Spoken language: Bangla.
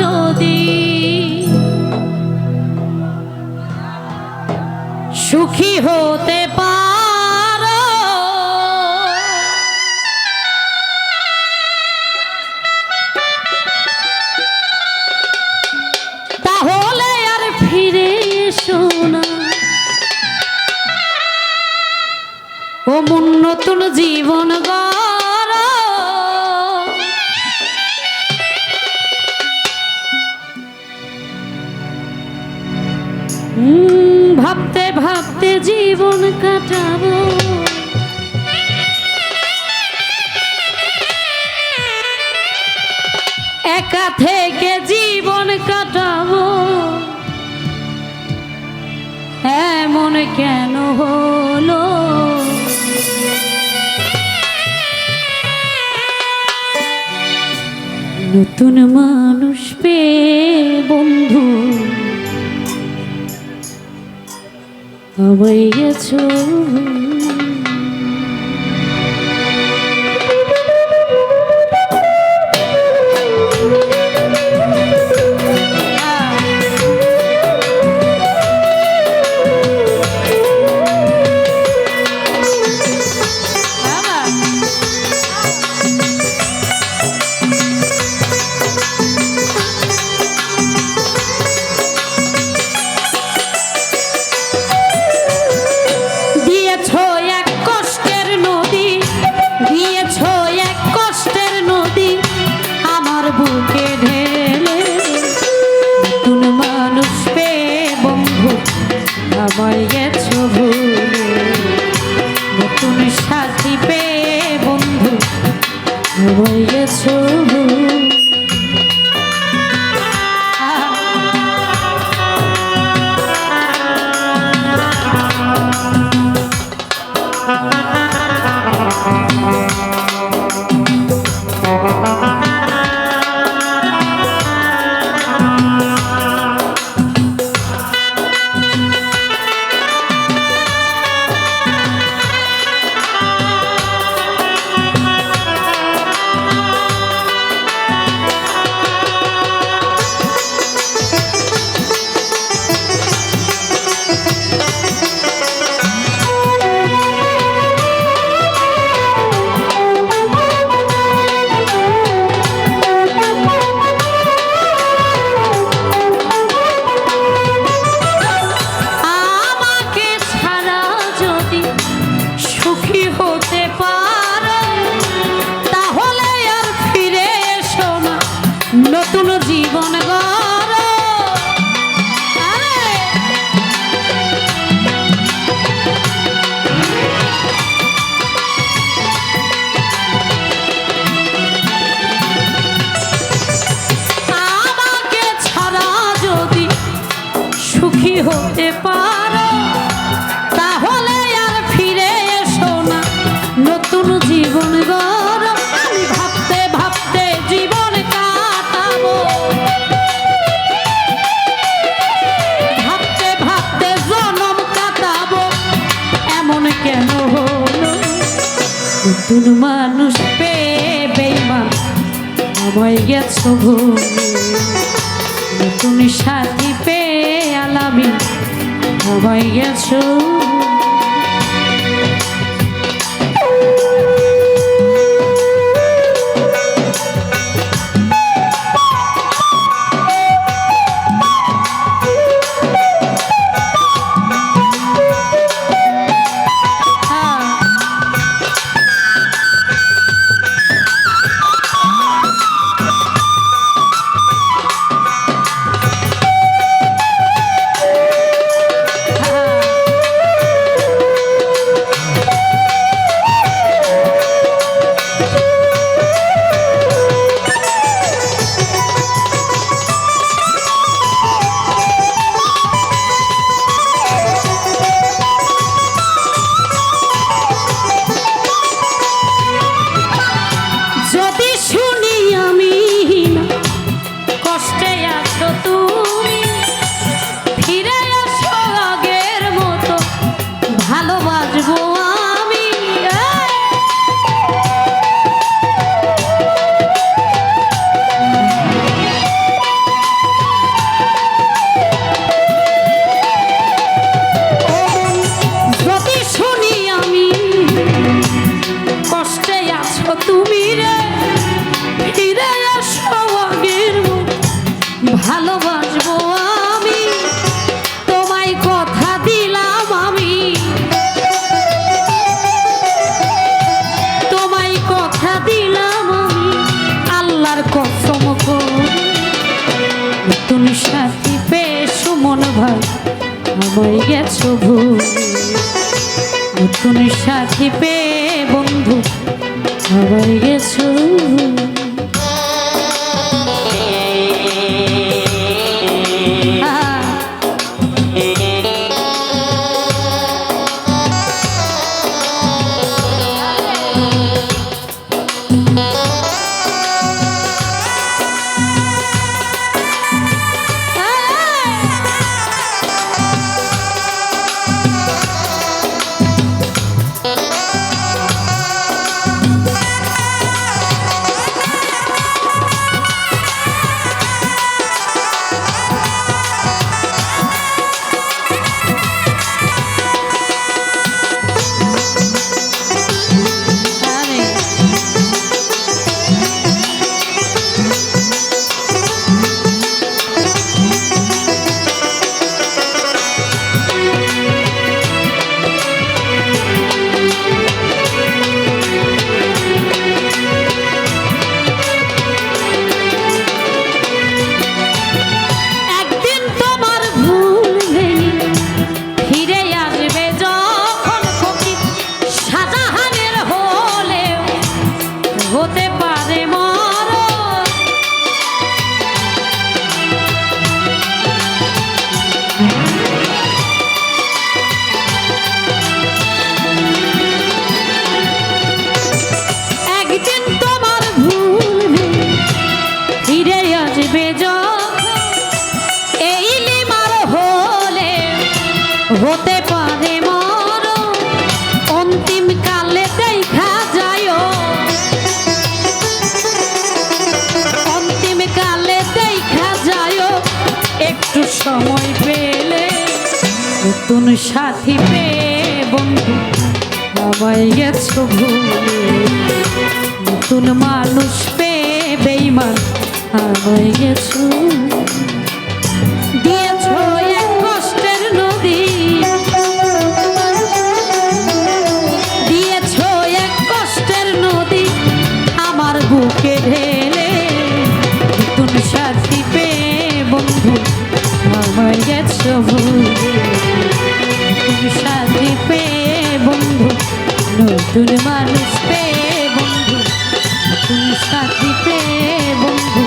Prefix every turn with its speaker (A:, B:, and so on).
A: যদি সুখী হতে পারো। তাহলে আর ফিরে এসো না। ও মন নতুন জীবন গড় ভাবতে ভাবতে জীবন কাটাবো। একা থেকে জীবন কাটাবো। এমন কেন হলো? নতুন মানুষ পেয়ে আমায় গেছো। আমায় গেছ হতে পারো। তাহলে আর ফিরে এসো না। নতুন জীবন আমি ভাবতে ভাবতে জীবন কাটাবো। ভাবতে ভাবতে জনম কাটাবো। এমন কেন হলো? নতুন মানুষ আমায় গেছো ভুলে। নতুন সাথী পালাবি হয়ে গেছো নতুন সাথী পেয়ে সুমন ভাই আমায় গেছো ভুল। নতুন সাথী পেয়ে বন্ধু আমায় গেছো হতে পারে মর অন্তিম কালে দেখা যায় অন্তিম কালে দেখা যায় একটু সময় পেলে নতুন সাথী পেয়ে বন্ধু আমায় গেছো ভুলে। নতুন মানুষ পেয়ে বেইমান আমায় গেছো। নতুন মানুষ পে বন্ধু নতুন সাথী পে বন্ধু।